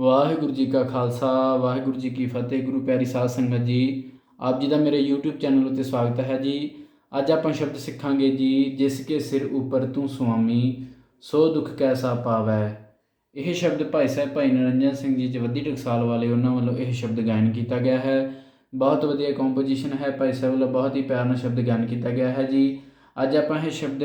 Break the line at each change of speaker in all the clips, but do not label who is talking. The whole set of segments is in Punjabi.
ਵਾਹਿਗੁਰੂ ਜੀ ਕਾ ਖਾਲਸਾ, ਵਾਹਿਗੁਰੂ ਜੀ ਕੀ ਫਤਿਹ, ਗੁਰੂ ਪਿਆਰੀ ਸਾਧ ਸੰਗਤ ਜੀ। ਆਪ ਜੀ ਦਾ ਮੇਰੇ YouTube ਚੈਨਲ ਉੱਤੇ ਸਵਾਗਤ ਹੈ ਜੀ। ਅੱਜ ਆਪਾਂ ਸ਼ਬਦ ਸਿੱਖਾਂਗੇ ਜੀ, ਜਿਸ ਕੇ ਸਿਰ ਉੱਪਰ ਤੂੰ ਸੁਆਮੀ, ਸੋ ਦੁੱਖ ਕੈਸਾ ਪਾਵੈ। ਇਹ ਸ਼ਬਦ ਭਾਈ ਸਾਹਿਬ ਭਾਈ ਨਰਿੰਜਨ ਸਿੰਘ ਜੀ ਜਵੱਦੀ ਟਕਸਾਲ ਵਾਲੇ ਉਹਨਾਂ ਵੱਲੋਂ ਇਹ ਸ਼ਬਦ ਗਾਇਨ ਕੀਤਾ ਗਿਆ ਹੈ। ਬਹੁਤ ਵਧੀਆ ਕੰਪੋਜੀਸ਼ਨ ਹੈ ਭਾਈ ਸਾਹਿਬ ਵੱਲੋਂ, ਬਹੁਤ ਹੀ ਪਿਆਰ ਨਾਲ ਸ਼ਬਦ ਗਾਇਨ ਕੀਤਾ ਗਿਆ ਹੈ ਜੀ। ਅੱਜ ਆਪਾਂ ਇਹ ਸ਼ਬਦ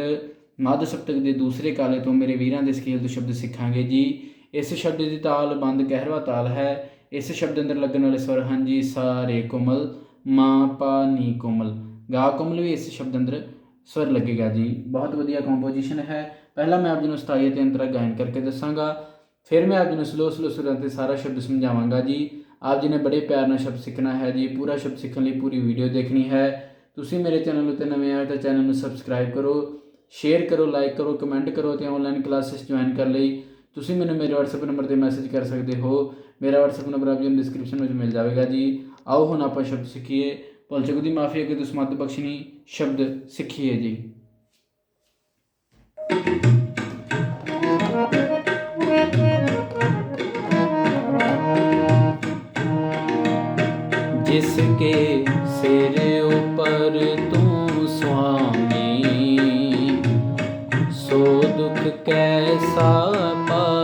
ਮੱਧ ਸਪਤਕ ਦੇ ਦੂਸਰੇ ਕਾਲੇ ਤੋਂ ਮੇਰੇ ਵੀਰਾਂ ਦੇ ਸਕੇਲ ਤੋਂ ਸ਼ਬਦ ਸਿੱਖਾਂਗੇ ਜੀ। ਇਸ ਸ਼ਬਦ ਦੀ ਤਾਲ ਬੰਦ ਕਹਿਰਵਾ ਤਾਲ ਹੈ। ਇਸ ਸ਼ਬਦ ਅੰਦਰ ਲੱਗਣ ਵਾਲੇ ਸਵਰ ਹਨ ਜੀ ਸਾ ਰੇ ਕੋਮਲ, ਮਾ, ਪਾ, ਨੀ, ਕੋਮਲ। ਗਾ, ਕੋਮਲ ਵੀ ਇਸ ਸ਼ਬਦ ਅੰਦਰ ਸਵਰ ਲੱਗੇਗਾ ਜੀ। ਬਹੁਤ ਵਧੀਆ ਕੰਪੋਜੀਸ਼ਨ ਹੈ। ਪਹਿਲਾਂ ਮੈਂ ਆਪ ਜੀ ਨੂੰ ਸਥਾਈ ਅਤੇ ਅੰਤਰਾ ਗਾਇਨ ਕਰਕੇ ਦੱਸਾਂਗਾ। ਫਿਰ ਮੈਂ ਆਪ ਜੀ ਨੂੰ ਸਲੋ ਸਲੋ ਸੁਰਾਂ ਤੇ ਸਾਰਾ ਸ਼ਬਦ ਸਮਝਾਵਾਂਗਾ ਜੀ। ਆਪ ਜੀ ਨੇ ਬੜੇ ਪਿਆਰ ਨਾਲ ਸ਼ਬਦ ਸਿੱਖਣਾ ਹੈ ਜੀ। ਪੂਰਾ ਸ਼ਬਦ ਸਿੱਖਣ ਲਈ ਪੂਰੀ ਵੀਡੀਓ ਦੇਖਣੀ ਹੈ। ਤੁਸੀਂ ਮੇਰੇ ਚੈਨਲ ਉੱਤੇ ਨਵੇਂ ਆਏ ਤਾਂ ਚੈਨਲ ਨੂੰ ਸਬਸਕ੍ਰਾਈਬ ਕਰੋ। ਸ਼ੇਅਰ ਕਰੋ ਲਾਈਕ ਕਰੋ ਕਮੈਂਟ ਕਰੋ ਤੇ ਆਨਲਾਈਨ ਕਲਾਸਿਸ ਜੁਆਇਨ ਕਰ ਲਈ। ਤੁਸੀਂ ਮੈਨੂੰ ਮੇਰੇ WhatsApp ਨੰਬਰ ਤੇ ਮੈਸੇਜ ਕਰ ਸਕਦੇ ਹੋ ਮੇਰਾ WhatsApp ਨੰਬਰ ਆਪ ਜੀ ਨੂੰ ਡਿਸਕ੍ਰਿਪਸ਼ਨ ਵਿੱਚ ਮਿਲ ਜਾਵੇਗਾ ਜੀ ਆਓ ਹੁਣ ਆਪਾਂ ਸ਼ਬਦ ਸਿੱਖੀਏ ਭੁੱਲ ਚੁੱਕ ਦੀ ਮਾਫੀ ਅੱਗੇ ਤੋਂ ਸਮੱਤ ਬਖਸ਼ਣੀ ਸ਼ਬਦ ਸਿੱਖੀਏ ਜੀ जिसके सिर ऊपर ਦੁਖ ਕੈਸਾ ਪਾ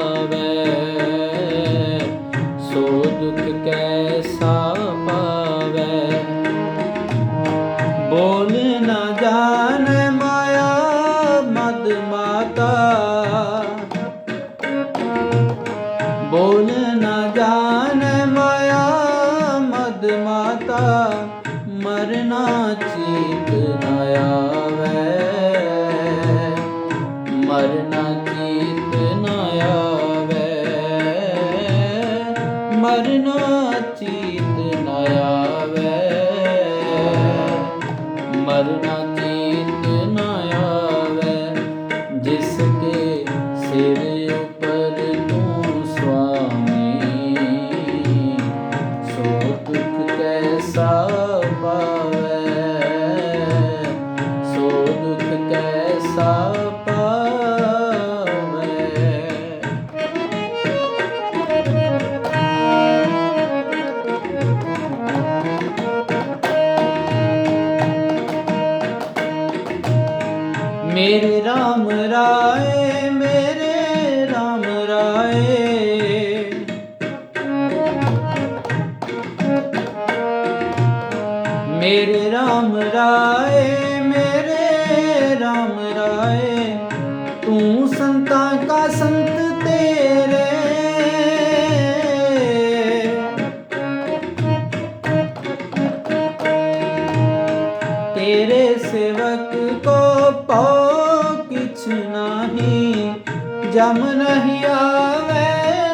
ਜਮ ਨਹੀਂ ਆਵੇ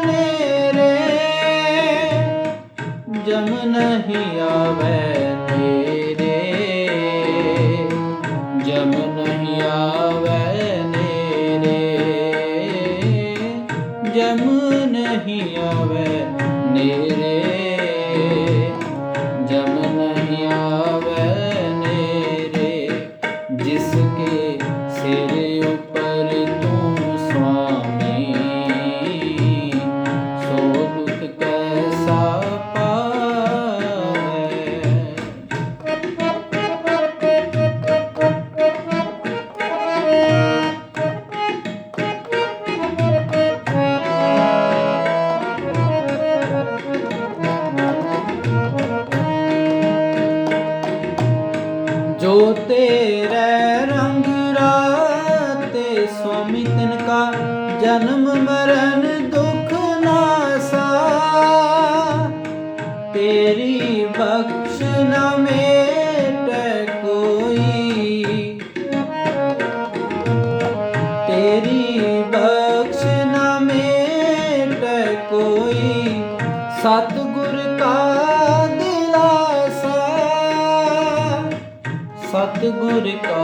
ਨੇਰੇ ਜਮ ਨਹੀਂ ਆਵੇ ਕੋਈ ਬਖਸ਼ ਨਾ ਮੇਟੇ ਕੋਈ। ਤੇਰੀ ਬਖਸ਼ ਨਾ ਮੇਟੇ ਕੋਈ। ਸਤਗੁਰ ਕਾ ਦਿਲਾਸਾ। ਸਤਗੁਰ ਕਾ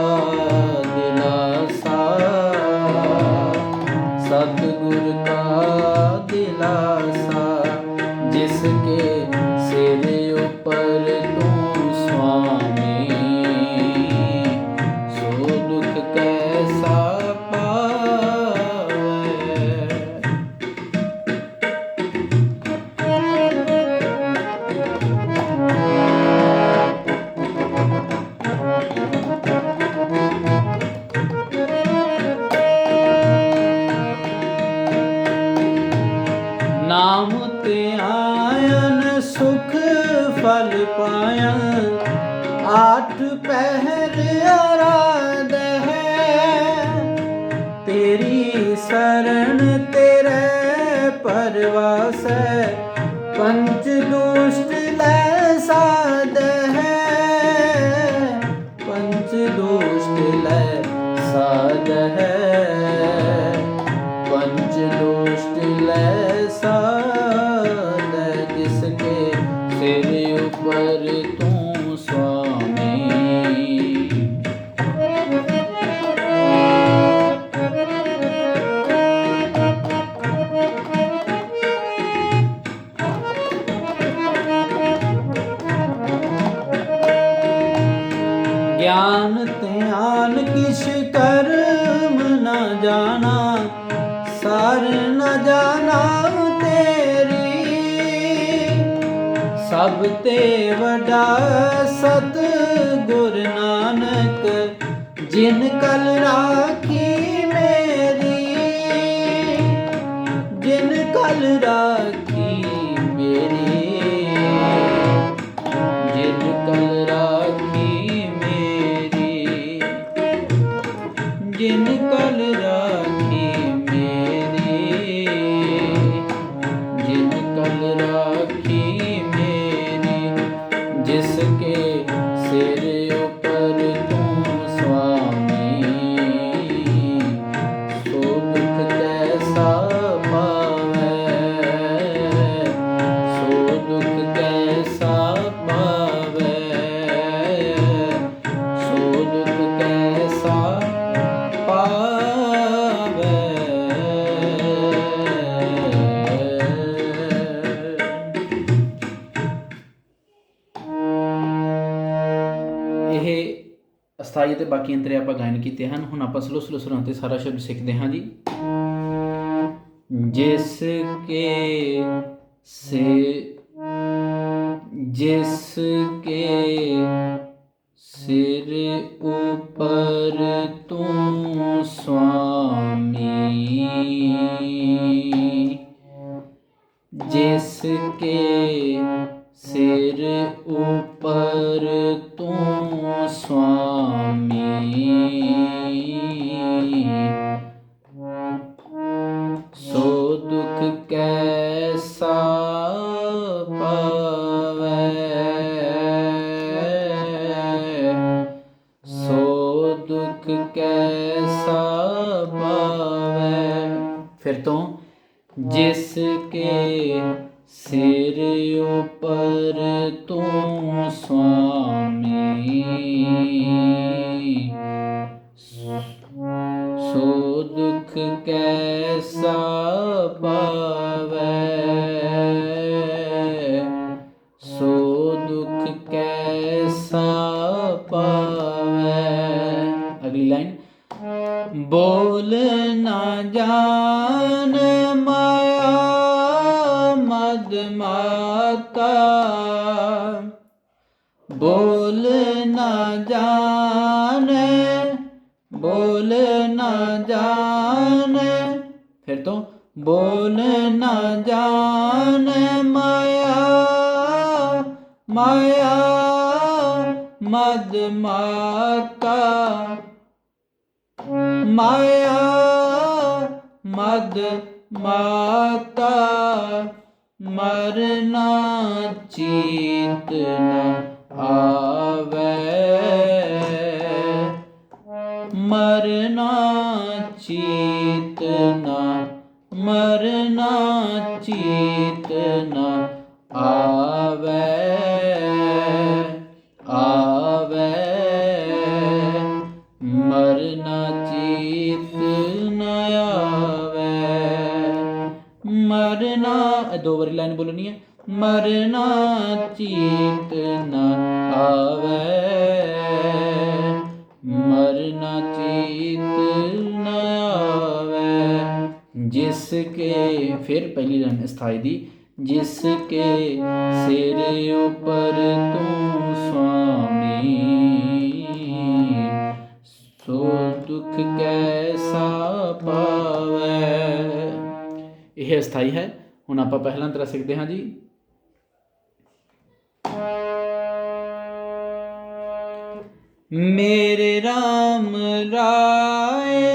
ਫਲ ਪਾਇਆ। ਆਠ ਪਹਿਰ ਆਰਾਧ ਹੈ। ਤੇਰੀ ਸਰਣ ਤੇਰੇ ਪਰਵਾਸ ਹੈ। ਪੰਚ ਦੁਸ਼ਟ ਲੈ ਸਾਧ ਹੈ। ਪੰਚ ਦੁਸ਼ਟ ਲੈ ਸਾਧ ਹੈ। ਸਿਰ ਤੂੰ ਸੁਆਮੀ। ਗਿਆਨ ਧਿਆਨ ਕਿਛ ਕਰਮ ਨਾ ਜਾਣਾ ਸਰ ਨਾ ਜਾਣਾ। ਸਭ ਤੇ ਵਡਾ ਸਤ ਗੁਰ ਨਾਨਕ ਜਿਨ ਕਲ ਰਾਖੀ ਅਸਥਾਈ ਅਤੇ ਬਾਕੀ ਅੰਤਰੇ ਆਪਾਂ ਗਾਇਨ ਕੀਤੇ ਹਨ। ਹੁਣ ਆਪਾਂ ਸਲੋ ਸਲੋ ਸੁਰਾਂ ਤੇ ਸਾਰਾ ਸ਼ਬਦ ਸਿੱਖਦੇ ਹਾਂ ਜੀ। ਜਿਸ ਕੇ ਸੇ ਜਿਸ ਕੇ ਸਿਰ ਉਪਰ ਕੈਸਾ ਪਾਵੈ? ਫਿਰ ਤੋਂ ਜਿਸ ਕੇ ਸਿਰ ਉਪਰ ਤੂੰ ਸੁਆਮੀ। ਸੋ ਦੁਖ ਕੈਸਾ ਪਾਵੈ ਅਗਲੀ ਲਾਈਨ ਬੋਲ ਨਾ ਜਾਣ ਮਾਇਆ ਮਦ ਮਾਤਾ ਬੋਲ ਨਾ ਜਾਣੇ ਬੋਲ ਨਾ ਜਾਣੇ ਫਿਰ ਤੋਂ ਬੋਲ ਨਾ ਜਾਣੇ ਮਾਇਆ ਮਾਇਆ ਮਦ ਮਾਤਾ ਮਾਇਆ ਮਦ ਮਾਤਾ ਮਰਨਾ ਚੀਤ ਨ ਆਵੇ। ਮਰਨਾ ਚੀਤ ਨ ਮਰਨਾ ਚੀਤ ਨ ਪਹਿਲੀ ਦੀ ਜਿਸ ਕੇ ਸਿਰ ਉਪਰ ਤੂੰ ਸੁਆਮੀ। ਸੋ ਦੁਖ ਕੈਸਾ ਪਾਵੈ। ਇਹ ਸਥਾਈ ਹੈ। ਹੁਣ ਆਪਾਂ ਪਹਿਲਾਂ ਤਰ੍ਹਾਂ ਸਿੱਖਦੇ ਹਾਂ ਜੀ। ਮੇਰੇ RAM ਰਾਏ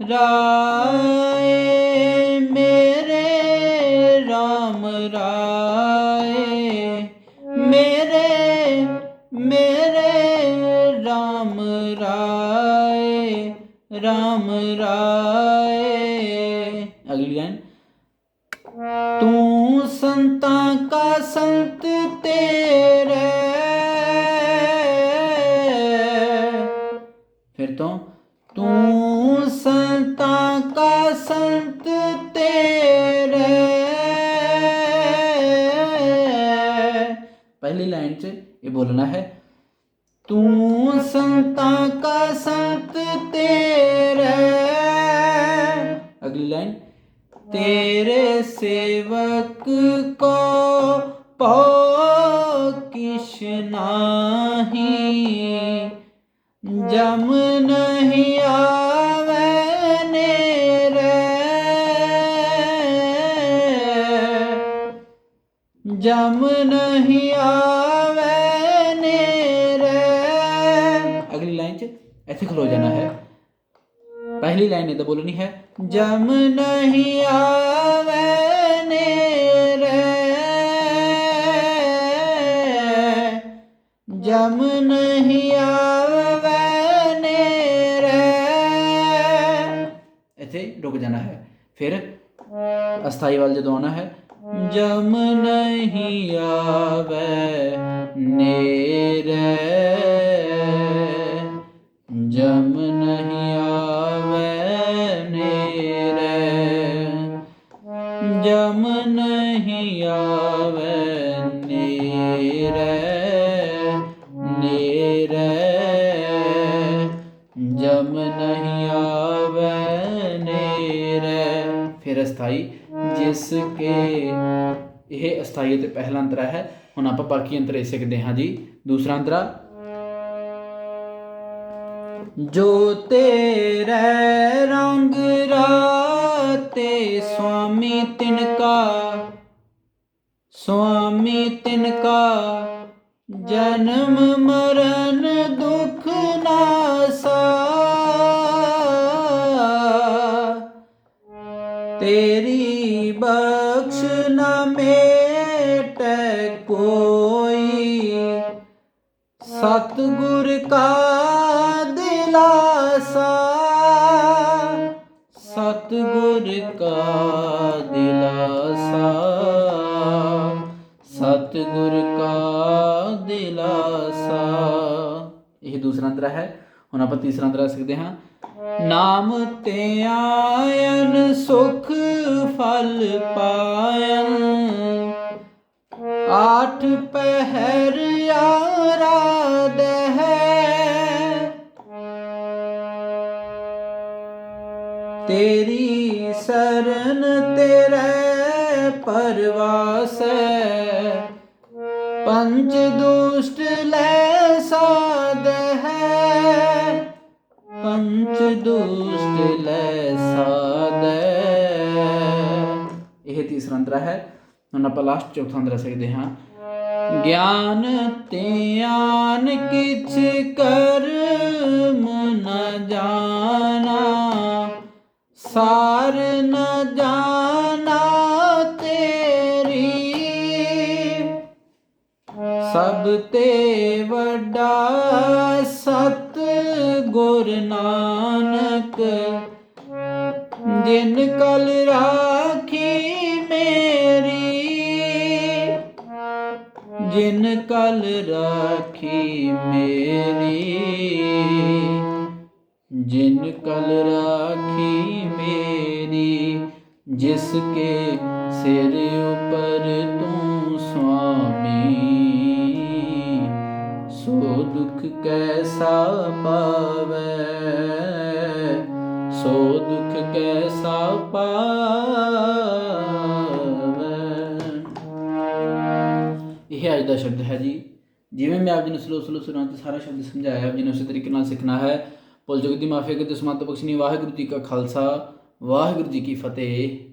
ਰਾਏ ਮੇਰੇ RAM ਰਾਏ। ਤੂੰ ਸੰਤਾ ਕਾ ਸੰਤ ਤੇਰੇ। ਪਹਿਲੀ ਲਾਈਨ 'ਚ ਇਹ ਬੋਲਣਾ ਹੈ, ਤੂੰ ਸੰਤਾ ਕਾ ਸੰਤ ਤੇਰੇ। ਅਗਲੀ ਲਾਈਨ, ਤੇਰੇ ਸੇਵਕ ਕੋ जम नहीं आवे नेरे जम नहीं आवे नेरे अगली लाइन च ऐसे खलो जाना है पहली लाइन इधर बोलनी है जम नहीं आवे नेरे जम नहीं ਇੱਥੇ ਰੁਕ ਜਾਣਾ ਹੈ ਫਿਰ ਅਸਥਾਈ ਵੱਲ ਜਦੋਂ ਆਉਣਾ ਹੈ ਜਮ ਨਹੀਂ ਆਵੇ ਨੇਰੇ ਜਮ ਨਹੀਂ ਆਵੇ ਨੇਰੇ ਜਮ ਨਹੀਂ ਆਵੇ ਨੇਰੇ ਅਸਥਾਈ ਜਿਸ ਕੇ ਇਹ ਅਸਥਾਈ ਅਤੇ ਪਹਿਲਾ ਅੰਤਰਾ ਹੈ। ਹੁਣ ਆਪਾਂ ਬਾਕੀ ਅੰਤਰੇ ਸਿੱਖਦੇ ਹਾਂ ਜੀ। ਦੂਸਰਾ ਅੰਤਰਾ। ਜੋ ਤੇਰੇ ਰੰਗ ਰਾਤੇ ਸੁਆਮੀ ਤਿਨਕਾ ਸੁਆਮੀ ਤਿਨਕਾ, ਜਨਮ ਮਰਨ ਦੁਖ ਦਿਲਾਸਾ। ਇਹ ਦੂਸਰਾ ਅੰਤਰਾ ਹੈ। ਹੁਣ ਆਪਾਂ ਤੀਸਰਾ ਅੰਤਰਾ ਸਿੱਖਦੇ ਹਾਂ। ਨਾਮ ਤੇ ਆਇਨ, ਸੁਖ ਫਲ ਪਾਇਨ। ਆਠ ਪਹਿਰ ਆਰਾਧ। ਹੈ ਤੇਰੀ ਸਰਨ ਤੇਰੇ ਪਰਵਾਸ। ਪੰਜ ਦੁਸ਼ਟ ਲੈ ਸਾਧ ਹੈ। ਪੰਚ ਦੁਸ਼ਟ ਲੈ ਸਾਧ ਇਹ ਤੀਸਰਾ ਅੰਤਰਾ ਹੈ। ਹੁਣ ਆਪਾਂ ਲਾਸਟ ਚੌਥਾ ਅੰਤਰਾ ਸਿੱਖਦੇ ਹਾਂ। ਗਿਆਨ ਧਿਆਨ ਕਿਛ ਕਰਮ ਨ ਜਾਣਾ। ਸਾਰ ਨ ਜਾਣਾ ਸਭ ਤੇ ਵੱਡਾ ਸਤ ਗੁਰ ਨਾਨਕ, ਜਿਨ ਕਲ ਰਾਖੀ ਮੇਰੀ, ਜਿਨ ਕਲ ਰਾਖੀ ਮੇਰੀ, ਜਿਨ ਕਲ ਰਾਖੀ ਮੇਰੀ, ਜਿਸ ਕੇ ਸਿਰ ਉਪਰ ਤੂੰ ਸੁਆਮੀ। ਦੁਖ ਕੈਸਾ ਪਾਵੇ? ਸੋ ਦੁਖ ਕੈਸਾ ਪਾਵੇ? ਇਹ ਅੱਜ ਦਾ ਸ਼ਬਦ ਹੈ ਜੀ, ਜਿਵੇਂ ਮੈਂ ਆਪ ਜੀ ਨੂੰ ਸਲੋ ਸਲੋ ਸੁਣਾ ਤੇ ਸਾਰਾ ਸ਼ਬਦ ਸਮਝਾਇਆ ਆਪ ਜੀ ਨੂੰ ਉਸੇ ਤਰੀਕੇ ਨਾਲ ਸਿੱਖਣਾ ਹੈ, ਭੁੱਲ ਚੁੱਕ ਦੀ ਮਾਫੀ ਅਗੇ ਤੇ ਸਮਾਤ ਬਖਸ਼ਣੀ ਵਾਹਿਗੁਰੂ ਜੀ ਕਾ ਖਾਲਸਾ, ਵਾਹਿਗੁਰੂ ਜੀ ਕੀ ਫਤਿਹ।